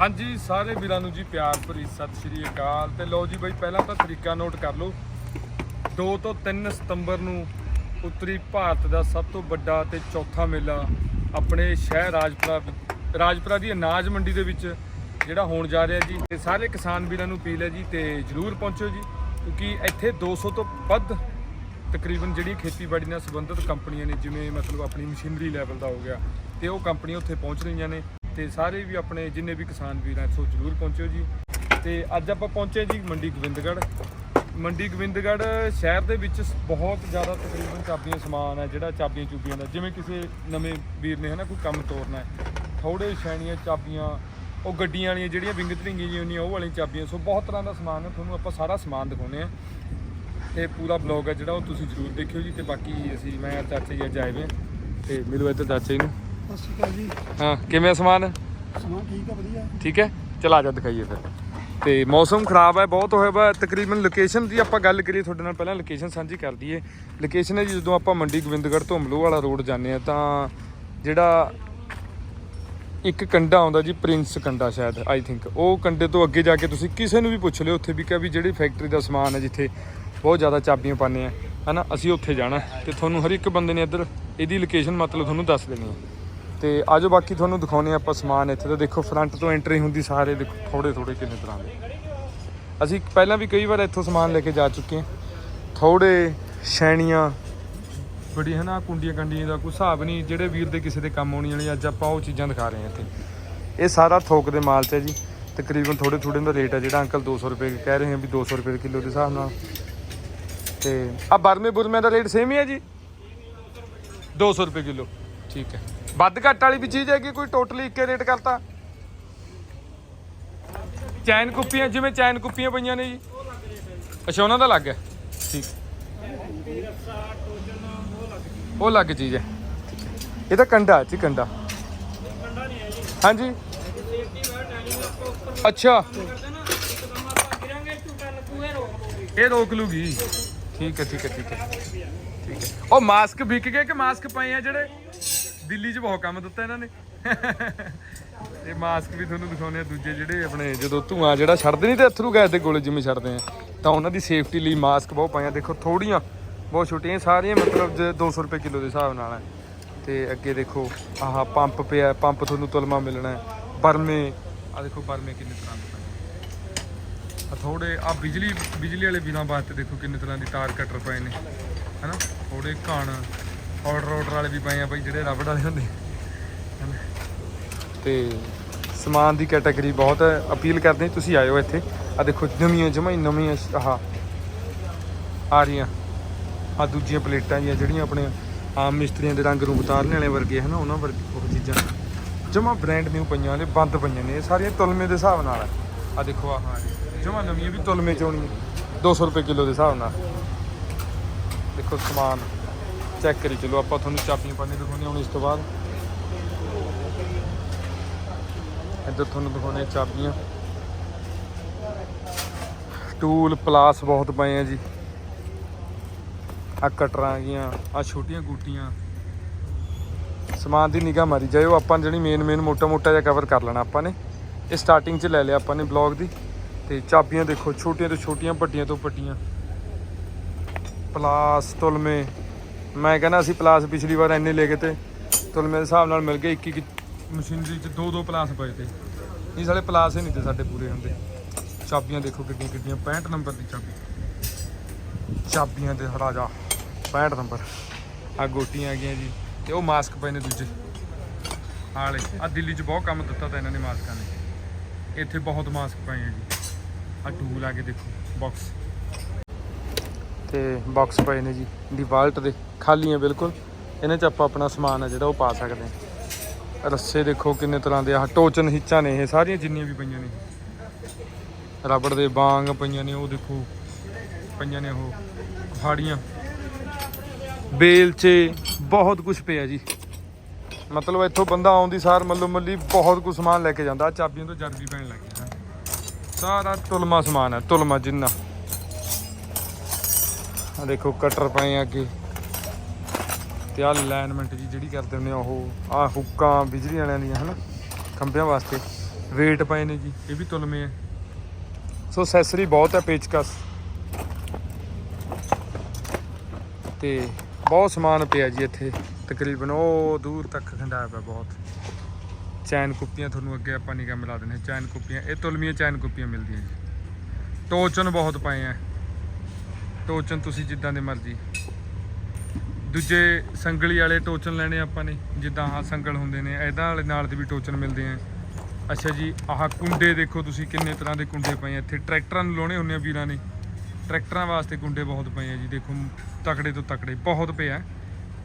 ਹਾਂਜੀ, ਸਾਰੇ ਵੀਰਾਂ ਨੂੰ ਜੀ ਪਿਆਰ ਭਰੀ ਸਤਿ ਸ਼੍ਰੀ ਅਕਾਲ। ਤੇ ਲਓ ਜੀ ਬਾਈ, ਪਹਿਲਾਂ ਤਾਂ ਤਰੀਕਾ ਨੋਟ ਕਰ ਲਓ। 2 ਤੋਂ 3 ਸਤੰਬਰ ਨੂੰ ਉੱਤਰੀ ਭਾਰਤ ਦਾ ਸਭ ਤੋਂ ਵੱਡਾ ਤੇ ਚੌਥਾ ਮੇਲਾ ਆਪਣੇ ਸ਼ਹਿਰ ਰਾਜਪੁਰਾ ਰਾਜਪੁਰਾ ਦੀ ਅਨਾਜ ਮੰਡੀ ਦੇ ਵਿੱਚ ਜਿਹੜਾ ਹੋਣ ਜਾ ਰਿਹਾ ਜੀ। ਤੇ ਸਾਰੇ ਕਿਸਾਨ ਵੀਰਾਂ ਨੂੰ ਅਪੀਲ ਹੈ ਜੀ, ਤੇ ਜਰੂਰ ਪਹੁੰਚੋ ਜੀ। ਕਿਉਂਕਿ ਇੱਥੇ 200 ਤੋਂ ਵੱਧ ਤਕਰੀਬਨ ਜਿਹੜੀ ਖੇਤੀਬਾੜੀ ਨਾਲ ਸੰਬੰਧਿਤ ਕੰਪਨੀਆਂ ਨੇ, ਜਿਵੇਂ ਮਤਲਬ ਆਪਣੀ ਮਸ਼ੀਨਰੀ ਲੈਵਲ ਦਾ ਹੋ ਗਿਆ, ਤੇ ਉਹ ਕੰਪਨੀਆਂ ਉੱਥੇ ਪਹੁੰਚ ਰਹੀਆਂ ਨੇ। ਤੇ ਸਾਰੇ ਵੀ ਆਪਣੇ ਜਿੰਨੇ ਵੀ ਕਿਸਾਨ ਵੀਰ ਆ, ਸੋ ਜਰੂਰ ਪਹੁੰਚਿਓ ਜੀ। ਤੇ ਅੱਜ ਆਪਾਂ ਪਹੁੰਚੇ ਜੀ ਮੰਡੀ ਗੋਬਿੰਦਗੜ੍ਹ। ਮੰਡੀ ਗੋਬਿੰਦਗੜ੍ਹ ਸ਼ਹਿਰ ਦੇ ਵਿੱਚ ਬਹੁਤ ਜ਼ਿਆਦਾ ਤਕਰੀਬਨ ਚਾਬੀਆਂ ਸਮਾਨ ਹੈ, ਜਿਹੜਾ ਚਾਬੀਆਂ ਚੂਬੀਆਂ ਦਾ। ਜਿਵੇਂ ਕਿਸੇ ਨਵੇਂ ਵੀਰ ਨੇ ਹਨਾ ਕੋਈ ਕੰਮ ਤੋਰਨਾ ਹੈ ਥੋੜੇ ਸ਼ੈਣੀਆਂ ਚਾਬੀਆਂ, ਉਹ ਗੱਡੀਆਂ ਵਾਲੀਆਂ ਜਿਹੜੀਆਂ ਵਿੰਗ ਧਰਿੰਗੀ ਜਿਹੀਆਂ ਹੁੰਦੀਆਂ, ਉਹ ਵਾਲੀਆਂ ਚਾਬੀਆਂ, ਸੋ ਬਹੁਤ ਤਰ੍ਹਾਂ ਦਾ ਸਮਾਨ ਹੈ, ਤੁਹਾਨੂੰ ਆਪਾਂ ਸਾਰਾ ਸਮਾਨ ਦਿਖਾਉਂਦੇ ਆ ਤੇ ਪੂਰਾ ਬਲੌਗ ਹੈ ਜਿਹੜਾ, ਉਹ ਤੁਸੀਂ ਜ਼ਰੂਰ ਦੇਖਿਓ ਜੀ, ਤੇ ਬਾਕੀ ਅਸੀਂ, ਮੈਂ ਔਰ ਚਾਚਾ ਜੀ ਅੱਜ ਆਏ ਵੇ ਤੇ ਮਿਲੋ ਇੱਧਰ ਚਾਚਾ ਜੀ ਨੂੰ। ਸਤਿ ਸ਼੍ਰੀ ਅਕਾਲ ਜੀ। ਹਾਂ ਕਿਵੇਂ ਸਮਾਨ? ਸਮਾਂ ਠੀਕ ਆ ਵਧੀਆ। ਠੀਕ ਹੈ? ਚਲ ਆ ਜਾ ਦਿਖਾਈਏ ਫਿਰ। ਤੇ ਮੌਸਮ ਖਰਾਬ ਹੈ ਬਹੁਤ ਹੋਇਆ ਵਾ। ਤਕਰੀਬਨ ਲੋਕੇਸ਼ਨ ਦੀ ਆਪਾਂ ਗੱਲ ਕਰੀਏ ਤੁਹਾਡੇ ਨਾਲ ਪਹਿਲਾਂ ਲੋਕੇਸ਼ਨ ਸਾਂਝੀ ਕਰ ਦਈਏ। ਲੋਕੇਸ਼ਨ ਹੈ ਜੀ ਜਦੋਂ ਆਪਾਂ ਮੰਡੀ ਗੋਬਿੰਦਗੜ੍ਹ ਤੋਂ ਅਮਲੋ ਵਾਲਾ ਰੋਡ ਜਾਂਦੇ ਆ ਤਾਂ ਜਿਹੜਾ ਇੱਕ ਕੰਡਾ ਆਉਂਦਾ ਜੀ ਪ੍ਰਿੰਸ ਕੰਡਾ ਸ਼ਾਇਦ ਆਈ ਥਿੰਕ ਉਹ ਕੰਡੇ ਤੋਂ ਅੱਗੇ ਜਾ ਕੇ ਤੁਸੀਂ ਕਿਸੇ ਨੂੰ ਵੀ ਪੁੱਛ ਲਿਓ ਉੱਥੇ ਵੀ ਕਿਹਾ ਵੀ ਜਿਹੜੀ ਫੈਕਟਰੀ ਦਾ ਸਮਾਨ ਹੈ ਜਿੱਥੇ ਬਹੁਤ ਜ਼ਿਆਦਾ ਚਾਬੀਆਂ ਪਾਉਂਦੇ ਆ ਹਨਾ ਅਸੀਂ ਉੱਥੇ ਜਾਣਾ ਤੇ ਤੁਹਾਨੂੰ ਹਰ ਇੱਕ ਬੰਦੇ ਨੇ ਇੱਧਰ ਇਹਦੀ ਲੋਕੇਸ਼ਨ ਮਤਲਬ ਤੁਹਾਨੂੰ ਦੱਸ ਦੇਣੀ ਹੈ। ਤੇ ਆਜੋ ਬਾਕੀ ਤੁਹਾਨੂੰ ਦਿਖਾਉਨੇ ਆਪਾਂ ਸਮਾਨ ਇੱਥੇ ਤਾਂ ਦੇਖੋ ਫਰੰਟ ਤੋਂ ਐਂਟਰੀ ਹੁੰਦੀ ਸਾਰੇ ਦੇਖੋ ਥੋੜੇ ਥੋੜੇ ਕਿੰਨੇ ਤਰ੍ਹਾਂ ਦੇ। ਅਸੀਂ ਪਹਿਲਾਂ ਵੀ ਕਈ ਵਾਰ ਇੱਥੋਂ ਸਮਾਨ ਲੈ ਕੇ ਜਾ ਚੁੱਕੇ ਹਾਂ। ਥੋੜੇ ਸ਼ੈਣੀਆਂ, ਬੜੀ ਹਨਾ ਕੁੰਡੀਆਂ ਕੰਡੀਆਂ ਦਾ ਕੋਈ ਹਿਸਾਬ ਨਹੀਂ, ਜਿਹੜੇ ਵੀਰ ਦੇ ਕਿਸੇ ਦੇ ਕੰਮ ਆਉਣੀ ਵਾਲੀ, ਅੱਜ ਆਪਾਂ ਉਹ ਚੀਜ਼ਾਂ ਦਿਖਾ ਰਹੇ ਹਾਂ ਇੱਥੇ। ਇਹ ਸਾਰਾ ਥੋਕ ਦੇ ਮਾਲ 'ਚ ਹੈ ਜੀ। ਤਕਰੀਬਨ ਥੋੜੇ ਥੋੜੇ ਦਾ ਰੇਟ ਹੈ ਜਿਹੜਾ ਅੰਕਲ 200 ਰੁਪਏ ਕਹਿ ਰਹੇ ਹਾਂ ਵੀ 200 ਰੁਪਏ ਕਿਲੋ ਦੇ ਹਿਸਾਬ ਨਾਲ। ਤੇ ਆ ਬਰਮੇ ਬੁਰਮੇ ਦਾ ਰੇਟ ਸੇਮ ਹੀ ਹੈ ਜੀ? 200 ਰੁਪਏ ਕਿਲੋ। ਠੀਕ ਹੈ। ਵੱਧ ਘੱਟ ਵਾਲੀ ਵੀ ਚੀਜ਼ ਹੈਗੀ ਕੋਈ ਟੋਟਲੀ ਇੱਕੇ ਰੇਟ ਕਰਤਾ। ਚੈਨ ਕੁੱਪੀਆਂ ਜਿਵੇਂ ਚੈਨ ਕੁੱਪੀਆਂ ਪਈਆਂ ਨੇ ਜੀ। ਅੱਛਾ ਉਹਨਾਂ ਦਾ ਲੱਗ ਗਿਆ ਠੀਕ। ਉਹ ਲੱਗ ਚੀਜ਼ ਹੈ। ਹੈ। ਇਹ ਤਾਂ ਕੰਡਾ ਹੈ ਜੀ ਕੰਡਾ। ਹਾਂਜੀ। ਅੱਛਾ। ਇਹ ਰੋਕ ਲੂਗੀ। ਠੀਕ ਹੈ ਠੀਕ ਹੈ ਠੀਕ ਹੈ। ਠੀਕ ਹੈ। ਉਹ ਮਾਸਕ ਵਿਕ ਗਏ ਕਿ ਮਾਸਕ ਪਏ ਆ ਜਿਹੜੇ? ਦਿੱਲੀ 'ਚ ਬਹੁਤ ਕੰਮ ਦਿੱਤਾ ਇਹਨਾਂ ਨੇ। ਇਹ ਮਾਸਕ ਵੀ ਤੁਹਾਨੂੰ ਦਿਖਾਉਂਦੇ ਆ ਦੂਜੇ ਜਿਹੜੇ ਆਪਣੇ ਜਦੋਂ ਧੂਆਂ ਜਿਹੜਾ ਛੱਡਦੇ ਨਹੀਂ ਤੇ ਅਥਰੂ ਗੈਸ ਦੇ ਗੋਲੇ ਜਿਵੇਂ ਛੱਡਦੇ ਆ। ਤਾਂ ਉਹਨਾਂ ਦੀ ਸੇਫਟੀ ਲਈ ਮਾਸਕ ਬਹੁਤ ਪਏ ਦੇਖੋ ਥੋੜੀਆਂ ਬਹੁਤ ਛੋਟੀਆਂ, ਸਾਰੀਆਂ ਮਤਲਬ ਜੇ 200 ਰੁਪਏ ਕਿਲੋ ਦੇ ਹਿਸਾਬ ਨਾਲ ਹੈ। ਤੇ ਅੱਗੇ ਦੇਖੋ, ਆਹ ਪੰਪ ਪਿਆ ਪੰਪ ਤੁਹਾਨੂੰ ਤੁਲਮਾ ਮਿਲਣਾ ਬਰਮੇ ਆ ਦੇਖੋ ਬਰਮੇ ਕਿੰਨੇ ਤਰ੍ਹਾਂ ਦੇ ਪਏ ਆ ਥੋੜੇ ਆ ਬਿਜਲੀ ਬਿਜਲੀ ਵਾਲੇ ਬਿਨਾਂ ਵਾਸਤੇ ਦੇਖੋ ਕਿੰਨੇ ਤਰ੍ਹਾਂ ਦੀ ਤਾਰ ਕਟਰ ਪਏ ਨੇ। ਹਨਾ? ਥੋੜੇ ਕਣ ਆਰਡਰ ਆਰਡਰ ਵਾਲੇ ਵੀ ਪਏ ਆ ਬਾਈ, ਜਿਹੜੇ ਰਬੜ ਵਾਲੇ ਹੁੰਦੇ। ਹਨਾ। ਤੇ ਸਮਾਨ ਦੀ ਕੈਟਾਗਰੀ ਬਹੁਤ ਹੈ ਅਪੀਲ ਕਰਦੇ ਤੁਸੀਂ ਆਇਓ ਇੱਥੇ। ਆ ਦੇਖੋ, ਨਵੀਆਂ ਜਮਾਈ ਨਵੀਆਂ ਆਹ, ਆ ਰਹੀਆਂ। ਆ ਦੂਜੀਆਂ ਪਲੇਟਾਂ ਜੀਆਂ ਜਿਹੜੀਆਂ ਆਪਣੇ ਆਮ ਮਿਸਤਰੀਆਂ ਦੇ ਰੰਗ ਨੂੰ ਉਤਾਰਨੇ ਵਾਲੇ ਵਰਗੇ, ਹਨਾ? ਉਹਨਾਂ ਵਰਗੀ ਉਹ ਚੀਜ਼ਾਂ। ਜਮਾ ਬ੍ਰਾਂਡ ਨਿਊ ਪਈਆਂ ਨੇ, ਬੰਦ ਪਈਆਂ ਨੇ। ਇਹ ਸਾਰੀਆਂ ਤੁਲਮੇ ਦੇ ਹਿਸਾਬ ਨਾਲ ਆ। ਆ ਦੇਖੋ, ਆਹ ਜਮਾ ਨਵੀਆਂ ਵੀ ਤੁਲਮੇ ਚ ਆਉਣੀਆਂ 200 ਰੁਪਏ ਕਿਲੋ ਦੇ ਹਿਸਾਬ ਨਾਲ। ਦੇਖੋ ਸਮਾਨ। ਚੈੱਕ ਕਰੀ, ਚਲੋ ਆਪਾਂ ਤੁਹਾਨੂੰ ਚਾਬੀਆਂ ਪਾਣੇ ਦਿਖਾਉਂਦੇ ਹੁਣ ਇਸ ਤੋਂ ਬਾਅਦ। ਇੱਧਰ ਤੁਹਾਨੂੰ ਦਿਖਾਉਣੇ ਚਾਬੀਆਂ ਟੂਲ ਪਲਾਸ ਬਹੁਤ ਪਏ ਆ ਜੀ। ਆ ਕਟਰਾਂ ਗੀਆਂ ਆ ਛੋਟੀਆਂ ਗੂਟੀਆਂ ਸਮਾਨ ਦੀ ਨਿਗਾਹ ਮਾਰੀ ਜਾਇਓ, ਆਪਾਂ ਜਿਹੜੀ ਮੇਨ ਮੇਨ ਮੋਟਾ ਮੋਟਾ ਜਿਹਾ ਕਵਰ ਕਰ ਲੈਣਾ ਆਪਾਂ ਨੇ। ਇਹ ਸਟਾਰਟਿੰਗ 'ਚ ਲੈ ਲਿਆ ਆਪਾਂ ਨੇ ਬਲੌਗ ਦੀ। ਤੇ ਚਾਬੀਆਂ ਦੇਖੋ, ਛੋਟੀਆਂ ਤੋਂ ਛੋਟੀਆਂ, ਵੱਡੀਆਂ ਤੋਂ ਵੱਡੀਆਂ। ਪਲਾਸ ਤੁਲਮੇ। ਮੈਂ ਕਹਿੰਦਾ ਅਸੀਂ ਪਲਾਸ ਪਿਛਲੀ ਵਾਰ ਇੰਨੇ ਲੈ ਕੇ ਤੇ ਤੁਲਮੇ ਦੇ ਹਿਸਾਬ ਨਾਲ ਮਿਲ ਗਏ ਇੱਕ ਇੱਕ ਮਸ਼ੀਨਰੀ 'ਚ ਦੋ ਦੋ ਪਲਾਸ ਪਏ ਤੇ। ਇਹ ਸਾਲੇ ਪਲਾਸ ਹੀ ਨਹੀਂ ਤੇ ਸਾਡੇ ਪੂਰੇ ਹੁੰਦੇ। ਚਾਬੀਆਂ ਦੇਖੋ ਕਿੱਡੀਆਂ ਕਿੱਡੀਆਂ। 65 ਨੰਬਰ ਦੀ ਚਾਬੀ। ਚਾਬੀਆਂ ਦੇ ਰਾਜਾ 65 ਨੰਬਰ। ਆ ਗੋਟੀਆਂ ਆ ਗਈਆਂ ਜੀ। ਤੇ ਉਹ ਮਾਸਕ ਪਏ ਨੇ ਦੂਜੇ। ਆਲੇ ਆ ਦਿੱਲੀ 'ਚ ਬਹੁਤ ਕੰਮ ਦਿੱਤਾ ਤਾਂ ਇਹਨਾਂ ਨੇ ਮਾਸਕਾਂ ਨੇ। ਇੱਥੇ ਬਹੁਤ ਮਾਸਕ ਪਏ ਆ ਜੀ। ਆ ਟੂਲ ਆ ਕੇ ਦੇਖੋ ਬਾਕਸ ਤੇ ਬਾਕਸ ਪਏ ਨੇ ਜੀ ਡਿਵਾਲਟ ਦੇ, ਖਾਲੀ ਆ ਬਿਲਕੁਲ। ਇਹਨਾਂ 'ਚ ਆਪਾਂ ਆਪਣਾ ਸਮਾਨ ਆ ਜਿਹੜਾ ਉਹ ਪਾ ਸਕਦੇ ਹਾਂ। ਰੱਸੇ ਦੇਖੋ ਕਿੰਨੇ ਤਰ੍ਹਾਂ ਦੇ ਆ, ਟੋਚਨ ਹਿੱਚਾਂ ਨੇ ਇਹ, ਸਾਰੀਆਂ ਜਿੰਨੀਆਂ ਵੀ ਪਈਆਂ ਨੇ। ਰਬੜ ਦੇ ਬਾਂਗ ਪਈਆਂ ਨੇ, ਉਹ ਦੇਖੋ, ਪਈਆਂ ਨੇ ਉਹ ਫਾੜੀਆਂ ਬੇਲਚੇ, ਬਹੁਤ ਕੁਝ ਪਿਆ ਜੀ। ਮਤਲਬ ਇੱਥੋਂ ਬੰਦਾ ਆਉਂਦੀ ਸਾਰ ਮੱਲੋ ਮੱਲੀ ਬਹੁਤ ਕੁਝ ਸਮਾਨ ਲੈ ਕੇ ਜਾਂਦਾ ਚਾਬੀਆਂ ਤੋਂ ਜਰਦੀ ਪੈਣ ਲੱਗ ਗਿਆ। ਸਾਰਾ ਤੁਲਮਾ ਸਮਾਨ ਹੈ ਤੁਲਮਾ ਜਿੰਨਾ। ਆ ਦੇਖੋ ਕਟਰ ਪਏ ਆ ਅੱਗੇ। ਤੇ ਆ ਲਾਈਨਮੈਂਟ ਜੀ ਜਿਹੜੀ ਕਰਦੇ ਹੁੰਦੇ ਆ ਉਹ ਆ ਹੁੱਕਾਂ ਬਿਜਲੀ ਵਾਲਿਆਂ ਦੀਆਂ, ਹਨਾ? ਖੰਭਿਆਂ ਵਾਸਤੇ। ਰੇਟ ਪਏ ਨੇ ਜੀ, ਇਹ ਵੀ ਤੁਲਮੇ ਆ। ਸੋ ਅਸੈਸਰੀ ਬਹੁਤ ਹੈ ਪੇਚਕਸ। ਤੇ ਬਹੁਤ ਸਮਾਨ ਪਿਆ ਜੀ ਇੱਥੇ। ਤਕਰੀਬਨ ਉਹ ਦੂਰ ਤੱਕ ਖੰਡਾਇਆ ਪਿਆ ਬਹੁਤ। ਚੈਨ ਕੁੱਪੀਆਂ ਤੁਹਾਨੂੰ ਅੱਗੇ ਆਪਾਂ ਨਿਗਾਹ ਮਿਲਾ ਦਿੰਦੇ ਹਾਂ। ਚੈਨ ਕੁੱਪੀਆਂ, ਇਹ ਤੁਲਮੀਆਂ ਚੈਨ ਕੁੱਪੀਆਂ ਮਿਲਦੀਆਂ ਜੀ। ਟੋਚਨ ਬਹੁਤ ਪਏ ਆ। ਟੋਚਨ ਤੁਸੀਂ ਜਿੱਦਾਂ ਦੇ ਮਰਜ਼ੀ। ਦੂਜੇ ਸੰਗਲੀ ਵਾਲੇ ਟੋਚਨ ਲੈਣੇ ਆਪਾਂ ਨੇ, ਜਿੱਦਾਂ ਆਹ ਸੰਗਲ ਹੁੰਦੇ ਨੇ, ਇਹਦਾ ਵਾਲੇ ਨਾਲ ਦੇ ਵੀ ਟੋਚਨ ਮਿਲਦੇ ਆ। ਅੱਛਾ ਜੀ, ਆਹ ਕੁੰਡੇ ਦੇਖੋ ਤੁਸੀਂ ਕਿੰਨੇ ਤਰ੍ਹਾਂ ਦੇ ਕੁੰਡੇ ਪਏ ਆ। ਇੱਥੇ ਟਰੈਕਟਰਾਂ ਨੂੰ ਲਾਉਣੇ ਹੁੰਦੇ ਆ ਵੀਰਾਂ ਨੇ। ਟਰੈਕਟਰਾਂ ਵਾਸਤੇ ਕੁੰਡੇ ਬਹੁਤ ਪਏ ਆ ਜੀ, ਦੇਖੋ, ਤਕੜੇ ਤੋਂ ਤਕੜੇ, ਬਹੁਤ ਪਿਆ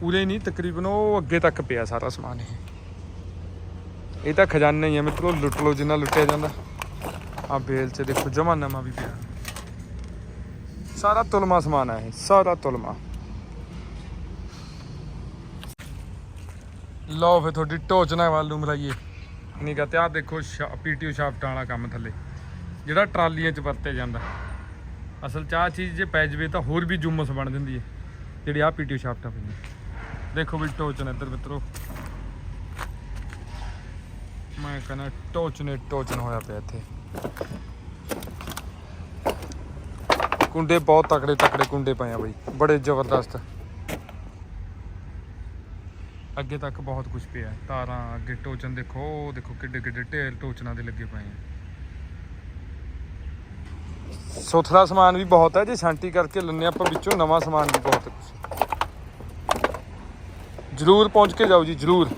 ਉਰੇ ਨਹੀਂ, ਤਕਰੀਬਨ ਉਹ ਅੱਗੇ ਤੱਕ ਪਿਆ ਸਾਰਾ ਸਮਾਨ ਇਹ। ਇਹ ਤਾਂ ਖਜ਼ਾਨਾ ਹੀ ਆ ਮਿੱਤਰੋ, ਲੁੱਟ ਲਓ ਜਿੰਨਾ ਲੁੱਟਿਆ ਜਾਂਦਾ। ਆ ਬੇਲ 'ਚ ਦੇਖੋ, ਜਮਾ ਨਵਾਂ ਵੀ ਪਿਆ। ਸਾਰਾ ਤੁਲਮਾ ਸਮਾਨ ਹੈ ਇਹ, ਸਾਰਾ ਤੁਲਮਾ। ਲਓ ਫੇ ਤੁਹਾਡੀ ਟੋਚਨਾ ਵੱਲ ਨੂੰ ਮਲਾਈਏ। ਨਿਗਾ ਤੇ ਆਹ ਦੇਖੋ ਪੀਟੀਓ ਸ਼ਾਫਟਾਂ ਵਾਲਾ ਕੰਮ ਥੱਲੇ। ਜਿਹੜਾ ਟਰਾਲੀਆਂ 'ਚ ਵਰਤਿਆ ਜਾਂਦਾ। ਅਸਲ 'ਚ ਆਹ ਚੀਜ਼ ਜੇ ਪੈ ਜਵੇ ਤਾਂ ਹੋਰ ਵੀ ਜੁਮਸ ਬਣ ਜਾਂਦੀ ਹੈ। ਜਿਹੜੀ ਆਹ ਪੀਟੀਓ ਸ਼ਾਫਟਾਂ ਪਈਆਂ। ਦੇਖੋ ਵੀ ਟੋਚਨ ਇੱਧਰ ਮਿੱਤਰੋ। ਮੈਂ ਕਹਿੰਦਾ ਟੋਚਨੇ ਟੋਚਨ ਹੋਇਆ ਪਿਆ ਇੱਥੇ। ਕੁੰਡੇ ਬਹੁਤ ਤਕੜੇ ਤਕੜੇ ਕੁੰਡੇ ਪਏ ਆ ਬਾਈ, ਬੜੇ ਜ਼ਬਰਦਸਤ। ਅੱਗੇ ਤੱਕ ਬਹੁਤ ਕੁਝ ਪਿਆ, ਤਾਰਾਂ ਅੱਗੇ ਟੋਚਨ ਦੇਖੋ ਦੇਖੋ ਕਿੱਡੇ ਕਿੱਡੇ ਢੇਰ ਟੋਚਨਾਂ ਦੇ ਲੱਗੇ ਪਏ ਆ। ਸੁਥਰਾ ਸਮਾਨ ਵੀ ਬਹੁਤ ਹੈ ਜੇ ਛਾਂਟੀ ਕਰਕੇ ਲੰਨੇ ਆਪਾਂ ਵਿੱਚੋਂ, ਨਵਾਂ ਸਮਾਨ ਵੀ ਬਹੁਤ ਹੈ ਜਰੂਰ ਪਹੁੰਚ ਕੇ ਜਾਓ ਜੀ, ਜਰੂਰ।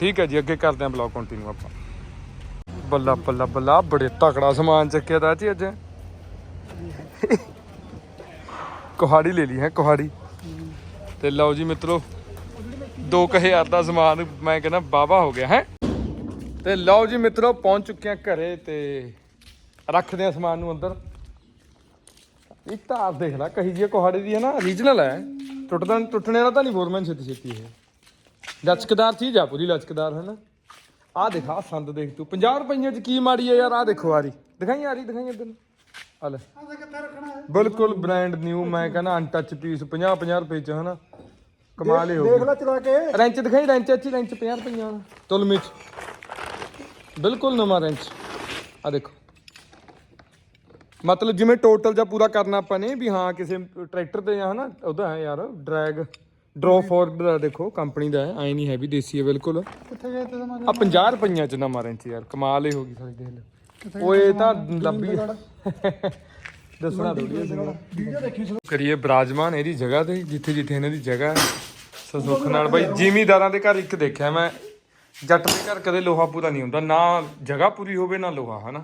ਠੀਕ ਹੈ ਜੀ, ਅੱਗੇ ਕਰਦੇ ਹਾਂ ਬਲੌਗ ਕੰਟੀਨਿਊ ਆਪਾਂ। ਬੱਲਾ ਬੱਲਾ ਬੱਲਾ, ਬੜੇ ਤਕੜਾ ਸਮਾਨ ਚੱਕਿਆ ਦਾ ਜੀ ਅੱਜ। ਕੁਹਾੜੀ ਲੈ ਲਈ ਹੈ ਕੁਹਾੜੀ। ਤੇ ਲਓ ਜੀ ਮਿੱਤਰੋ 2000 ਦਾ ਸਮਾਨ ਮੈਂ ਕਹਿੰਦਾ ਬਾਬਾ ਹੋ ਗਿਆ ਹੈ? ਤੇ ਲਓ ਜੀ ਮਿੱਤਰੋ ਪਹੁੰਚ ਚੁੱਕੇ ਆ ਘਰੇ ਤੇ ਰੱਖਦੇ ਆ ਸਮਾਨ ਨੂੰ ਅੰਦਰ। ਇਹ ਤਾਰ ਦੇਖ ਲੈ ਕਹੀ ਜੀ ਕੁਹਾੜੀ ਦੀ ਹੈ ਨਾ ਰੀਜਨਲ ਹੈ। ਟੁੱਟਦਾ ਟੁੱਟਣੇ ਵਾਲਾ ਤਾਂ ਨਹੀਂ ਬੋਰਮੈਨ ਛੇਤੀ ਛੇਤੀ ਇਹ। ਲਚਕਦਾਰ ਚੀਜ਼ ਆ ਪੂਰੀ ਲਚਕਦਾਰ ਹੈ ਨਾ ਆਹ ਦਿਖਾ ਸੰਦ ਦੇਖ ਤੂੰ। 50 ਰੁਪਈਆਂ ਚ ਕੀ ਮਾੜੀ ਹੈ ਯਾਰ ਆਹ ਦੇਖੋ ਆਰੀ ਦਿਖਾਈ ਆਰੀ ਦਿਖਾਈ ਇੱਧਰ। ਆ ਲੈ ਆਹ ਕਿੱਥੇ ਰੱਖਣਾ ਹੈ? ਬਿਲਕੁਲ ਬ੍ਰਾਂਡ ਨਿਊ ਮੈਂ ਕਹਿੰਦਾ ਅਨਟੱਚ ਪੀਸ 50 50 ਰੁਪਏ ਚ ਹਨਾ? ਕਮਾਲ ਹੀ ਹੋ ਦੇਖ ਲੈ ਚਲਾ ਕੇ। ਰੈਂਚ ਦਿਖਾਈ ਰੈਂਚ ਅੱਛੀ ਰੈਂਚ 50 ਰੁਪਈਆਂ ਵਾਲਾ। ਤੁਲਮੀ ਚ ਬਿਲਕੁਲ ਨਵਾਂ ਰੈਂਚ। ਆ ਦੇਖੋ। ਮਤਲਬ ਜਿਵੇਂ ਟੋਟਲ ਜਾਂ ਪੂਰਾ ਕਰਨਾ ਆਪਾਂ ਨੇ ਵੀ ਹਾਂ ਕਿਸੇ ਟਰੈਕਟਰ ਤੇ ਜਾਂ ਹਨਾ ਉਹਦਾ ਹੈ ਯਾਰ ਡਰੈਗ ਡਰੋ ਫੋਰਡ ਦਾ ਦੇਖੋ ਕੰਪਨੀ ਦਾ ਹੈ ਐ ਨਹੀਂ ਹੈ ਵੀ ਦੇਸੀ ਹੈ ਬਿਲਕੁਲ। ਕਿੱਥੇ ਗਏ ਤੇ ਆ 50 ਰੁਪਈਆਂ ਚ ਨਵਾਂ ਰੈਂਚ ਯਾਰ ਕਮਾਲ ਹੀ ਹੋ ਗਈ ਸਾਡੀ ਦੇਖ ਲੈ ਓਏ ਤਾਂ ਲੱਭੀ। ਦੱਸਣਾ ਥੋੜੀ ਵੀਡੀਓ ਦੇਖੀ ਸੀ ਕਰੀਏ ਬਰਾਜਮਾਨ ਇਹਦੀ ਜਗ੍ਹਾ ਤੇ ਜਿੱਥੇ ਜਿੱਥੇ ਇਹਨਾਂ ਦੀ ਜਗ੍ਹਾ ਹੈ। ਸੋ ਸੁੱਖ ਨਾਲ ਬਾਈ ਜ਼ਿਮੀਦਾਰਾਂ ਦੇ ਘਰ ਇੱਕ ਦੇਖਿਆ ਮੈਂ। ਜੱਟ ਦੇ ਘਰ ਕਦੇ ਲੋਹਾ ਪੂਰਾ ਨਹੀਂ ਹੁੰਦਾ। ਨਾ ਜਗ੍ਹਾ ਪੂਰੀ ਹੋਵੇ ਨਾ ਲੋਹਾ ਹਨਾ?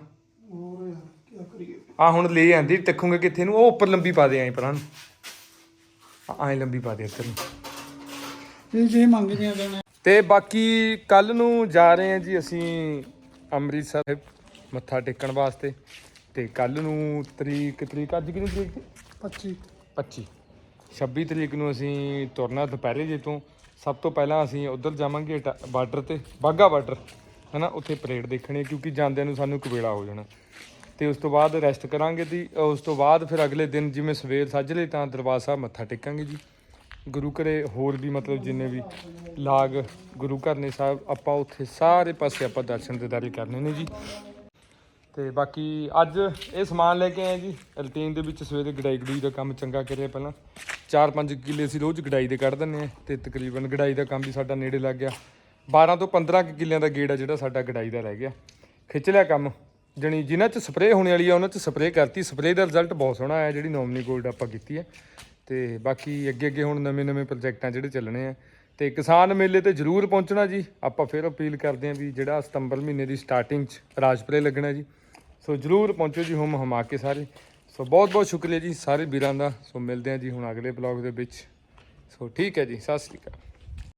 ਹੋਰ ਯਾਰ ਕੀ ਕਰੀਏ? ਆ ਹੁਣ ਲੈ ਆਂਦੀ ਦੇਖੂਗੇ ਕਿੱਥੇ ਨੂੰ? ਉਹ ਉੱਪਰ ਲੰਬੀ ਪਾ ਦੇ ਐਂ ਪਰਾਂ ਨੂੰ। ਐਂ ਲੰਬੀ ਪਾ ਦੇ ਇੱਧਰ ਨੂੰ। ਇਹ ਜੇ ਮੰਗਦੀਆਂ ਦੇਣਾ ਤੇ ਬਾਕੀ ਕੱਲ ਨੂੰ ਜਾ ਰਹੇ ਹਾਂ ਜੀ ਅਸੀਂ ਅੰਮ੍ਰਿਤਸਰ। ਸਾਹਿਬ ਮੱਥਾ ਟੇਕਣ ਵਾਸਤੇ। ਤੇ ਕੱਲ ਨੂੰ ਤਰੀਕ ਤਰੀਕ ਅੱਜ ਕਿੰਨੀ ਤਰੀਕ ਸੀ? 25 25 26 ਤਰੀਕ ਨੂੰ ਅਸੀਂ ਤੁਰਨਾ ਦੁਪਹਿਰੇ ਜੇ ਤੋਂ। ਸਭ ਤੋਂ ਪਹਿਲਾਂ ਅਸੀਂ ਉਧਰ ਜਾਵਾਂਗੇ ਬਾਰਡਰ ਤੇ ਬਾਗਾ ਬਾਰਡਰ। ਹਨਾ ਉੱਥੇ ਪਰੇਡ ਦੇਖਣੀ ਹੈ ਕਿਉਂਕਿ ਜਾਂਦਿਆਂ ਨੂੰ ਸਾਨੂੰ ਕਵੇਲਾ ਹੋ ਜਾਣਾ। ਤੇ ਉਸ ਤੋਂ ਬਾਅਦ ਰੈਸਟ ਕਰਾਂਗੇ ਦੀ ਉਸ ਤੋਂ ਬਾਅਦ ਫਿਰ ਅਗਲੇ ਦਿਨ ਜਿਵੇਂ ਸਵੇਰ ਸਾਜਲੇ ਤਾਂ ਦਰਬਾਰ ਸਾਹਿਬ ਮੱਥਾ ਟੇਕਾਂਗੇ ਜੀ। ਗੁਰੂ ਘਰੇ ਹੋਰ ਵੀ ਮਤਲਬ ਜਿੰਨੇ ਵੀ ਲਾਗ ਗੁਰੂ ਘਰ ਨੇ ਸਾਹਿਬ ਆਪਾਂ ਉੱਥੇ ਸਾਰੇ ਪਾਸੇ ਆਪਾਂ ਦਰਸ਼ਨ ਦਿਦਾਰੇ ਕਰਨੇ ਨੇ ਜੀ। ਤੇ ਬਾਕੀ ਅੱਜ ਇਹ ਸਮਾਨ ਲੈ ਕੇ ਆਏ ਜੀ। ਰੂਟੀਨ ਦੇ ਵਿੱਚ ਸਵੇਰੇ ਗੜਾਈ ਗੜੂਈ ਦਾ ਕੰਮ ਚੰਗਾ ਕਰਿਆ ਪਹਿਲਾਂ। 4-5 ਕਿੱਲੇ ਅਸੀਂ ਰੋਜ਼ ਗੜਾਈ ਦੇ ਕੱਢ ਦਿੰਨੇ ਆ ਤੇ ਤਕਰੀਬਨ ਗੜਾਈ ਦਾ ਕੰਮ ਵੀ ਸਾਡਾ ਨੇੜੇ ਲੱਗ ਗਿਆ। 12 ਤੋਂ 15 ਕੁ ਕਿੱਲਿਆਂ ਦਾ ਗੇੜ ਆ ਜਿਹੜਾ ਸਾਡਾ ਗੜਾਈ ਦਾ ਰਹਿ ਗਿਆ। ਖਿੱਚ ਲਿਆ ਕੰਮ। ਜਣੀ ਜਿਨ੍ਹਾਂ 'ਚ ਸਪਰੇਅ ਹੋਣੇ ਵਾਲੀ ਆ, ਉਹਨਾਂ 'ਚ ਸਪਰੇਅ ਕਰਤੀ। ਸਪਰੇਅ ਦਾ ਰਿਜ਼ਲਟ ਬਹੁਤ ਸੋਹਣਾ ਆਇਆ, ਜਿਹੜੀ ਨੋਮਨੀ ਗੋਲਡ ਆਪਾਂ ਕੀਤੀ ਹੈ ਤੇ ਬਾਕੀ ਅੱਗੇ ਅੱਗੇ ਹੁਣ ਨਵੇਂ-ਨਵੇਂ ਪ੍ਰੋਜੈਕਟਾਂ ਜਿਹੜੇ ਚੱਲਣੇ ਆ ਤੇ ਕਿਸਾਨ ਮੇਲੇ ਤੇ ਜ਼ਰੂਰ ਪਹੁੰਚਣਾ ਜੀ। ਆਪਾਂ ਫਿਰ ਅਪੀਲ ਕਰਦੇ ਆਂ ਵੀ ਜਿਹੜਾ ਸਤੰਬਰ ਮਹੀਨੇ ਦੀ ਸਟਾਰਟਿੰਗ 'ਚ ਰਾਜਪੁਰੇ ਲੱਗਣਾ ਜੀ। ਸੋ ਜਰੂਰ ਪਹੁੰਚੋ ਜੀ, ਹੁਮ ਹਮਾ ਕੇ ਸਾਰੇ। ਸੋ ਬਹੁਤ ਬਹੁਤ ਸ਼ੁਕਰੀਆ ਜੀ ਸਾਰੇ ਵੀਰਾਂ ਦਾ। ਸੋ ਮਿਲਦੇ ਆਂ ਜੀ ਹੁਣ ਅਗਲੇ ਬਲੌਗ ਦੇ ਵਿੱਚ। ਸੋ ਠੀਕ ਹੈ ਜੀ, ਸਤਿ ਸ੍ਰੀ ਅਕਾਲ।